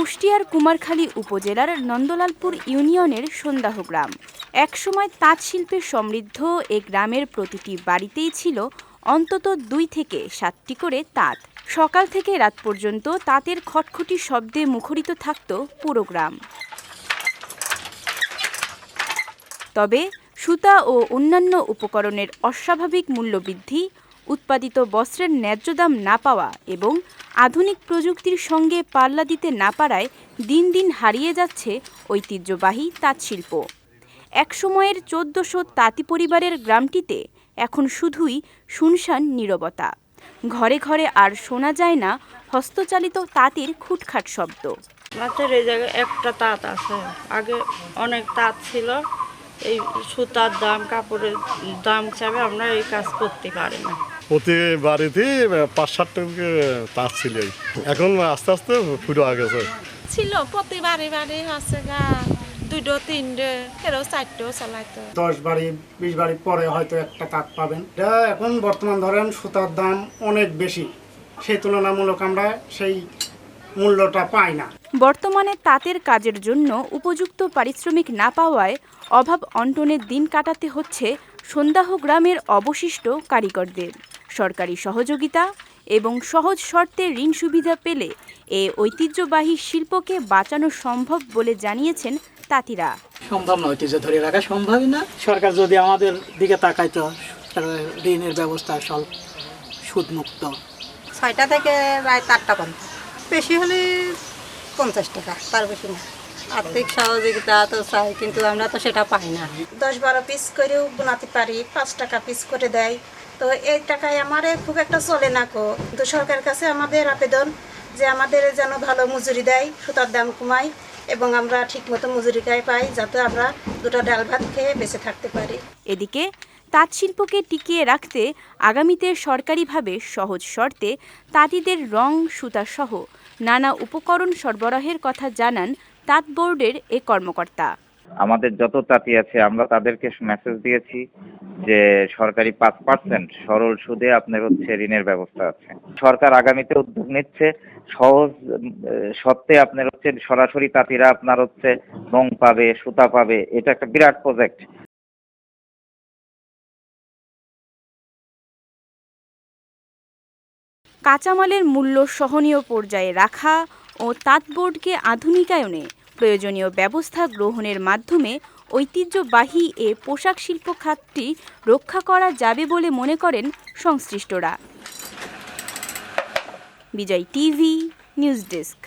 কুষ্টিয়ার কুমারখালী উপজেলার নন্দলালপুর ইউনিয়নের সন্দাহ গ্রাম একসময় তাঁত শিল্পে সমৃদ্ধ এ গ্রামের প্রতিটি বাড়িতেই ছিল অন্তত দুই থেকে সাতটি করে তাঁত। সকাল থেকে রাত পর্যন্ত তাঁতের খটখটি শব্দে মুখরিত থাকত পুরো গ্রাম। তবে সুতা ও অন্যান্য উপকরণের অস্বাভাবিক মূল্যবৃদ্ধি উৎপাদিত বস্ত্রের ন্যায্য দাম না পাওয়া এবং আধুনিক প্রযুক্তির সঙ্গে পাল্লা দিতে না পারায় দিন দিন হারিয়ে যাচ্ছে ঐতিহ্যবাহী তাঁতশিল্প একসময়ের চোদ্দশো তাঁতি পরিবারের গ্রামটিতে এখন শুধুই শুনশান নীরবতা। ঘরে ঘরে আর শোনা যায় না হস্তচালিত তাঁতির খুটখাট শব্দ। এই জায়গায় একটা তাঁত আছে। আগে অনেক তাঁত ছিল। এই সুতার দাম, কাপড়ের দাম হিসাবে আমরা এই কাজ করতে পারি না। প্রতি বাড়িতে পাঁচ ষাট টাকা তাঁত ছিল এখন আস্তে আস্তে ফুটো আগে গেছে ছিল প্রতি বাড়ি বাড়ি আছে গা দুটো তিনটে এরও চারটেও চালাইতো। দশ বাড়ি বিশ বাড়ি পরে হয়তো একটা তাঁত পাবেন। এটা এখন বর্তমান ধরেন সুতার দাম অনেক বেশি। সেই তুলনামূলক আমরা সেই মূল্যটা পাই না। বর্তমানে তাঁতের কাজের জন্য উপযুক্ত পারিশ্রমিক না পাওয়ায় অভাব অন্টনের দিন কাটাতে হচ্ছে সন্দাহ গ্রামের অবশিষ্ট কারিগরদের। সরকারি সহযোগিতা এবং সহজ শর্তে ঋণ সুবিধা পেলে এ ঐতিহ্যবাহী শিল্পকে বাঁচানো সম্ভব বলে জানিয়েছেন তাঁতিরা। সম্ভব না ঐতিহ্য ধরে রাখা সম্ভবই না। সরকার যদি আমাদের দিকে তাকাইতো তাহলে ঋণের ব্যবস্থা সব সুদমুক্ত। ছয়টা থেকে প্রায় চারটা পর্যন্ত। বেশি হলে পঞ্চাশ টাকা তার বেশি না। আর্থিক সহযোগিতা তো চাই কিন্তু আমরা তো সেটা পাই না। দশ বারো পিস করেও বোনাতে পারি পাঁচ টাকা পিস করে দেয়। তো এই টাকায় আমার খুব একটা চলে না কো। কিন্তু সরকারের কাছে আমাদের আবেদন যে আমাদের যেন ভালো মজুরি দেয় সুতার দাম কমায় এবং আমরা ঠিকমতো মজুরি গায়ে পাই যাতে আমরা দুটো ডাল ভাত খেয়ে বেঁচে থাকতে পারি। এদিকে তাঁত শিল্পকে টিকিয়ে রাখতে আগামীতে সরকারিভাবে সহজ শর্তে তাঁতিদের রং সুতাসহ নানা উপকরণ সরবরাহের কথা জানান তাঁত বোর্ডের এ কর্মকর্তা। আমাদের যত তাঁতি আছে আমরা তাদেরকে মেসেজ দিয়েছি। যে সরকারি পাঁচ পার্সেন্ট সরল সুদে আপনার হচ্ছে ঋণের ব্যবস্থা আছে। সরকার আগামীতে উদ্যোগ নিচ্ছে, সহজ সত্ত্বে আপনার হচ্ছে সরাসরি তাঁতিরা আপনার হচ্ছে রং পাবে, সুতা পাবে, এটা একটা বিরাট প্রজেক্ট কাঁচামালের মূল্য সহনীয় পর্যায়ে রাখা ও তাঁত বোর্ডকে আধুনিকায়নে প্রয়োজনীয় ব্যবস্থা গ্রহণের মাধ্যমে ঐতিহ্যবাহী এ পোশাক শিল্প খাতটি রক্ষা করা যাবে বলে মনে করেন সংশ্লিষ্টরা। Bijoy TV, news desk.